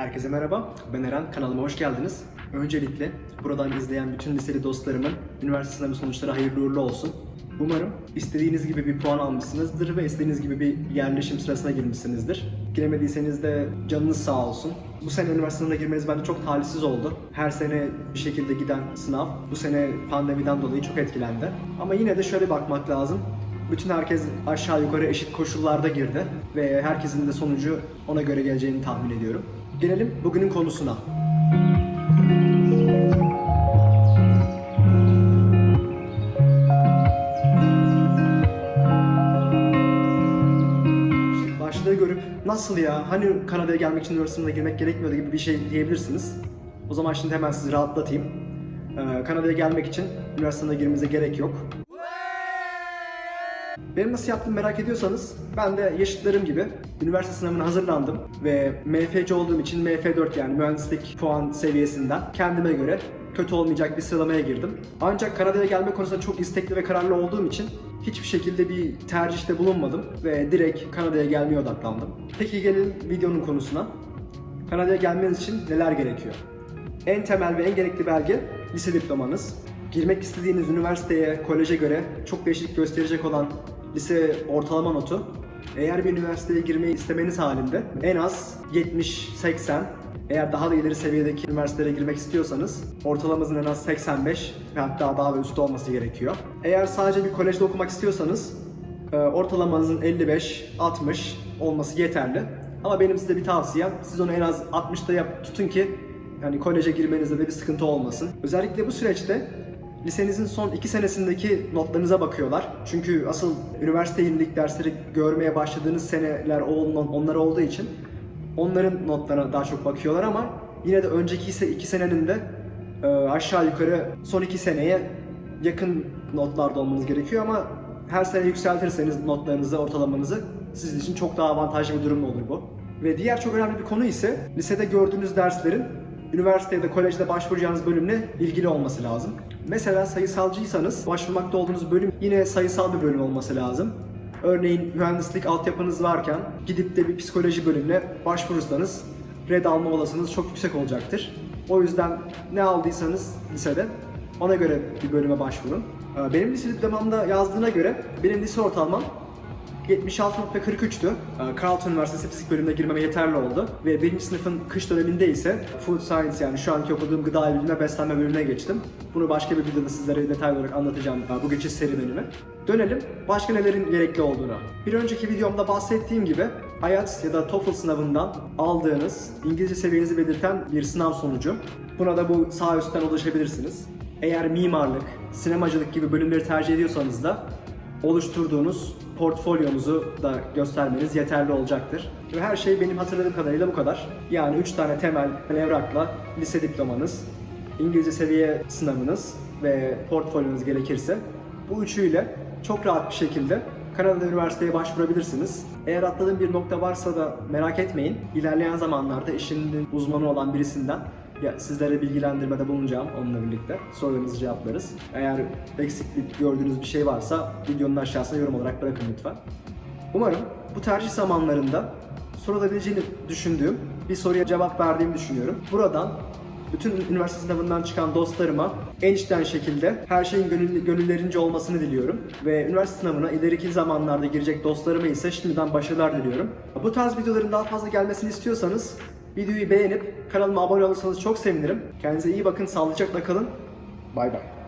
Herkese merhaba, ben Eren. Kanalıma hoş geldiniz. Öncelikle buradan izleyen bütün liseli dostlarımın üniversite sınavı sonuçları hayırlı uğurlu olsun. Umarım istediğiniz gibi bir puan almışsınızdır ve istediğiniz gibi bir yerleşim sırasına girmişsinizdir. Giremediyseniz de canınız sağ olsun. Bu sene üniversite sınavına girmeniz bence çok talihsiz oldu. Her sene bir şekilde giden sınav bu sene pandemiden dolayı çok etkilendi. Ama yine de şöyle bakmak lazım. Bütün herkes aşağı yukarı eşit koşullarda girdi ve herkesin de sonucu ona göre geleceğini tahmin ediyorum. Gelelim bugünün konusuna. Başlığı görüp nasıl ya hani Kanada'ya gelmek için üniversite sınavına girmek gerekmiyordu gibi bir şey diyebilirsiniz. O zaman şimdi hemen sizi rahatlatayım. Ee, Kanada'ya gelmek için üniversite sınavına girmenize gerek yok. Benim nasıl yaptığımı merak ediyorsanız ben de yaşıtlarım gibi üniversite sınavına hazırlandım ve MFC olduğum için MF4 yani mühendislik puan seviyesinden kendime göre kötü olmayacak bir sıralamaya girdim. Ancak Kanada'ya gelme konusunda çok istekli ve kararlı olduğum için hiçbir şekilde bir tercihte bulunmadım ve direkt Kanada'ya gelmeye odaklandım. Peki gelelim videonun konusuna. Kanada'ya gelmeniz için neler gerekiyor? En temel ve en gerekli belge lise diplomanız. Girmek istediğiniz üniversiteye, koleje göre çok değişiklik gösterecek olan lise ortalama notu. Eğer bir üniversiteye girmeyi istemeniz halinde en az 70-80 eğer daha da ileri seviyedeki üniversitelere girmek istiyorsanız ortalamanızın en az 85 ve hatta daha da üstü olması gerekiyor. Eğer sadece bir kolejde okumak istiyorsanız e, ortalamanızın 55-60 olması yeterli. Ama benim size bir tavsiyem siz onu en az 60'da yap, tutun ki yani koleje girmenizde de bir sıkıntı olmasın. Özellikle bu süreçte lisenizin son iki senesindeki notlarınıza bakıyorlar. Çünkü asıl üniversite yenilik dersleri görmeye başladığınız seneler on- onlar olduğu için onların notlarına daha çok bakıyorlar ama yine de önceki ise iki senenin de e, aşağı yukarı son iki seneye yakın notlarda olmanız gerekiyor ama her sene yükseltirseniz notlarınızı, ortalamanızı sizin için çok daha avantajlı bir durum olur bu. Ve diğer çok önemli bir konu ise lisede gördüğünüz derslerin üniversite ya da kolejde başvuracağınız bölümle ilgili olması lazım. Mesela sayısalcıysanız başvurmakta olduğunuz bölüm yine sayısal bir bölüm olması lazım. Örneğin mühendislik altyapınız varken gidip de bir psikoloji bölümüne başvurursanız red alma olasılığınız çok yüksek olacaktır. O yüzden ne aldıysanız lisede ona göre bir bölüme başvurun. Ee, Benim lise diplomamda yazdığına göre benim lise ortalamam 76.43'tü. Ee, Carleton Üniversitesi fizik bölümüne girmeme yeterli oldu. Ve birinci sınıfın kış döneminde ise Food Science yani şu anki okuduğum gıda bilimi beslenme bölümüne geçtim. Bunu başka bir videoda sizlere detaylı olarak anlatacağım e, bu geçiş serüvenimi. Dönelim başka nelerin gerekli olduğuna. Bir önceki videomda bahsettiğim gibi IELTS ya da TOEFL sınavından aldığınız İngilizce seviyenizi belirten bir sınav sonucu. Buna da bu sağ üstten ulaşabilirsiniz. Eğer mimarlık, sinemacılık gibi bölümleri tercih ediyorsanız da oluşturduğunuz portfolyonuzu da göstermeniz yeterli olacaktır. Ve her şey benim hatırladığım kadarıyla bu kadar. Yani 3 tane temel evrakla lise diplomanız, İngilizce seviye sınavınız ve portfolyonuz gerekirse bu üçüyle çok rahat bir şekilde Kanada Üniversitesi'ye başvurabilirsiniz. Eğer atladığım bir nokta varsa da merak etmeyin. İlerleyen zamanlarda işinin uzmanı olan birisinden sizlere bilgilendirmede bulunacağım onunla birlikte. Sorularınızı cevaplarız. Eğer eksiklik gördüğünüz bir şey varsa videonun aşağısına yorum olarak bırakın lütfen. Umarım bu tercih zamanlarında sorulabileceğini düşündüğüm bir soruya cevap verdiğimi düşünüyorum. Buradan bütün üniversite sınavından çıkan dostlarıma en içten şekilde her şeyin gönül, gönüllerince olmasını diliyorum. Ve üniversite sınavına ileriki zamanlarda girecek dostlarıma ise şimdiden başarılar diliyorum. Bu tarz videoların daha fazla gelmesini istiyorsanız videoyu beğenip kanalıma abone olursanız çok sevinirim. Kendinize iyi bakın, sağlıcakla kalın. Bay bay.